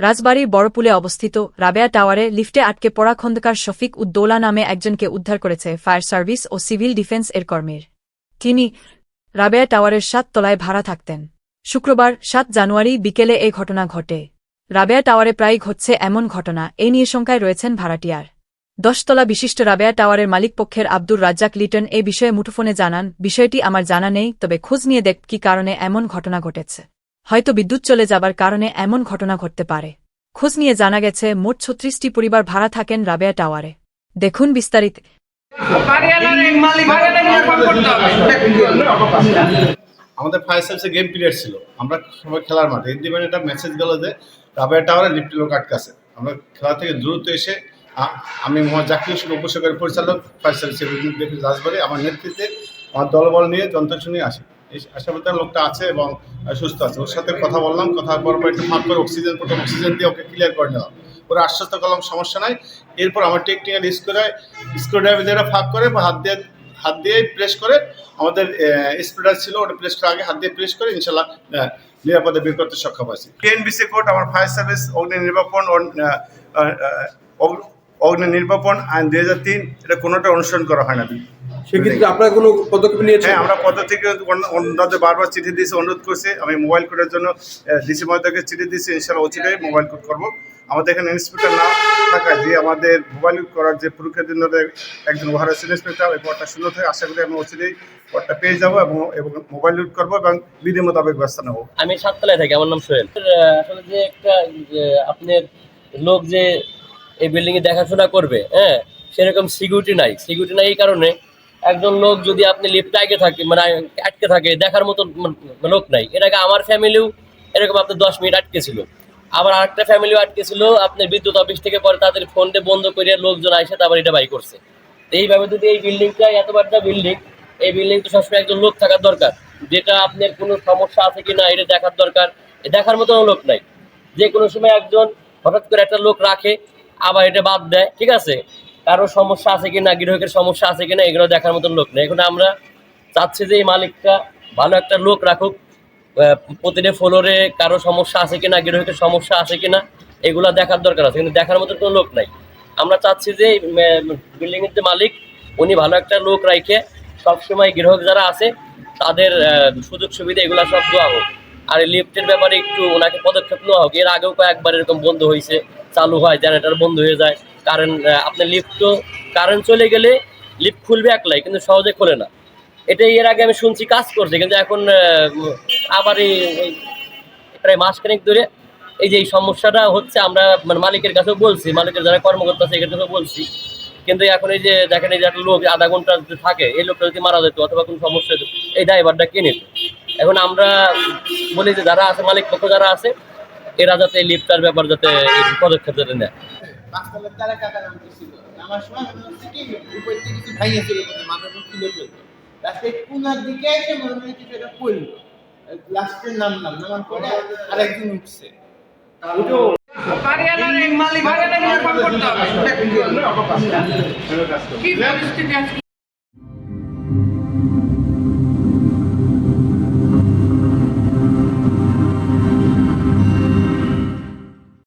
রাজবাড়ীর বড়পুলে অবস্থিত রাবেয়া টাওয়ারে লিফটে আটকে পড়া খন্দকার শফিক উদ্দৌলা নামে একজনকে উদ্ধার করেছে ফায়ার সার্ভিস ও সিভিল ডিফেন্স এর কর্মীর। তিনি রাবেয়া টাওয়ারের সাত তলায় ভাড়া থাকতেন। শুক্রবার সাত জানুয়ারি বিকেলে এই ঘটনা ঘটে। রাবেয়া টাওয়ারে প্রায় ঘটছে এমন ঘটনা এই নিয়ে শঙ্কায় রয়েছেন ভাড়াটিয়ার। দশতলা বিশিষ্ট রাবেয়া টাওয়ারের মালিকপক্ষের আব্দুর রাজ্জাক লিটন এ বিষয়ে মুঠোফোনে জানান, বিষয়টি আমার জানা নেই, তবে খোঁজ নিয়ে দেখ কি কারণে এমন ঘটনা ঘটেছে। হয়তো বিদ্যুৎ চলে যাবার কারণে এমন ঘটনা ঘটতে পারে। খোঁজ নিয়ে জানা গেছে, মোট ছত্রিশটি পরিবার ভাড়া থাকেন রাবেয়া টাওয়ারে। দেখুন বিস্তারিত। আমাদের ফায়ার সার্ভিসে গেম পিরিয়ড ছিল। আমরা সবাই খেলার মাঠে। এর একটা মেসেজ গেল যে, রাবেয়া টাওয়ারে লিফ্ট লোক আটকাছে। আমরা খেলা থেকে দ্রুত এসে আমি মোহাম্মদ জাকির হোসেন উপসহকারী পরিচালক ফায়ার সার্ভিসের রাজবাড়ি আমার নেতৃত্বে আমার দলবল নিয়ে যন্ত্র নিয়ে আসি। আশাবাদের লোকটা আছে এবং সুস্থ আছে। ওর সাথে কথা বললাম, কথা বলার পর একটু ফাঁক করে অক্সিজেন প্রথম অক্সিজেন দিয়ে ওকে ক্লিয়ার করে নিলাম। ওরা আশ্বস্ত করলাম, সমস্যা নাই। এরপর আমার টেকনিক্যাল স্ক্রু স্ক্রু ড্রাইভার দিয়ে ফাঁক করে বা হাত দিয়ে হাত দিয়ে প্রেস করে। আমাদের স্প্রেডার ছিল, ওটা প্রেস করার আগে হাত দিয়ে প্রেস করে, ইনশাল্লাহ নিরাপদে বের করতে সক্ষম আছি টিএনবিসি কোর্ট আমার ফায়ার সার্ভিস অগ্নি নির্বাপন অগ্নি নির্বাপন আইন দুই হাজার তিন, এটা কোনোটা অনুসরণ করা হয় না। সেক্ষেত্রে আপনারা কোনো পদক্ষেপ নিয়েছেন? হ্যাঁ আমরা থেকে অন্যদের বারবার চিঠি দিয়েছি অনুরোধ করছি। আমি মোবাইল কোডের জন্য ডিসি মহোদয়কে চিঠি দিয়েছি ইনশাল্লাহ অচিরেই মোবাইল কোড করব। আমাদের এখানে ইন্সপেক্টর না থাকায় যে আমাদের মোবাইল করার যে পরীক্ষার জন্য একজন ওভারেস ইন্সপেক্টর এই পদটা শূন্য থেকে। আশা করি আমি অচিরেই পদটা পেয়ে যাব এবং এবং মোবাইল লুট করব এবং বিধি মোতাবেক ব্যবস্থা নেব। আমি সাততলায় থাকি আমার নাম সোহেল। আসলে যে একটা আপনার লোক যে এই বিল্ডিং এ দেখাশোনা করবে হ্যাঁ সেরকম সিকিউরিটি নাই। সিকিউরিটি নাই এই কারণে একজন লোক যদি আপনি লিফটে আগে থাকে মানে আটকে থাকে, দেখার মতো লোক নাই। এর আগে আমার ফ্যামিলিও এরকম আপনার দশ মিনিট আটকে ছিল। আবার আরেকটা ফ্যামিলিও আটকে ছিল আপনার বিদ্যুৎ অফিস থেকে পরে তাদের ফোন দিয়ে বন্ধ করে লোকজন আসে তারপর এটা বাই করছে। এইভাবে যদি এই বিল্ডিংটা এত বড়টা বিল্ডিং এই বিল্ডিং তো সবসময় একজন লোক থাকার দরকার। যেটা আপনার কোনো সমস্যা আছে কি না এটা দেখার দরকার। দেখার মতো লোক নাই। যে কোনো সময় একজন হঠাৎ করে একটা লোক রাখে, আবার এটা বাদ দেয়, ঠিক আছে? কারও সমস্যা আছে কিনা গ্রাহকের সমস্যা আছে কিনা, এগুলো দেখার মতন লোক নেই। এখন আমরা চাচ্ছি যে এই মালিকটা ভালো একটা লোক রাখুক প্রতিটা ফ্লোরে কারও সমস্যা আছে কিনা গ্রাহকের সমস্যা আছে কিনা, এগুলো দেখার দরকার আছে, কিন্তু দেখার মতো কোনো লোক নাই। আমরা চাচ্ছি যে বিল্ডিং এর যে মালিক, উনি ভালো একটা লোক রাখে সবসময় গ্রাহক যারা আছে, তাদের সুযোগ সুবিধা এগুলো সব দেওয়া হোক। আর লিফটের ব্যাপারে একটু ওনাকে পদক্ষেপ নেওয়া হোক। এর আগেও কয়েকবার এরকম বন্ধ হয়েছে চালু হয়, জেনারেটার বন্ধ হয়ে যায়। কারেন্ট আপনার লিফট তো কারেন্ট চলে গেলে লিফট খুলবে একলাই, কিন্তু সহজে খোলে না। এটা এর আগে আমি শুনছি কাজ করছে, কিন্তু এখন আবার এই প্রায় মাসখানেক ধরে এই যে এই সমস্যাটা হচ্ছে, আমরা মানে মালিকের কাছেও বলছি, মালিকের যারা কর্মকর্তা আছে এখানে বলছি। কিন্তু এখন এই যে দেখেন, এই যে একটা লোক আধা ঘণ্টা যদি থাকে, এই লোকটা যদি মারা যেত, অথবা কোনো সমস্যা এই ড্রাইভারটা কে নিত। এখন আমরা বলি যে যারা আছে মালিক পক্ষ যারা আছে, এরা যাতে লিফটার ব্যাপার যাতে পদক্ষেপ যাতে নেয়। পাঁচতলার তারা টাকা নামতেছিল আমার সময় মনে হচ্ছে কি উপর থেকে কিছু ভাইয়া ছিল মাথার মুখ তুলে ফেলতো লাস্টে কোনার দিকে এসে মনে হয় কিছু একটা পড়ল লাস্টে নামলাম নামার পরে আরেকজন উঠছে। কি পরিস্থিতি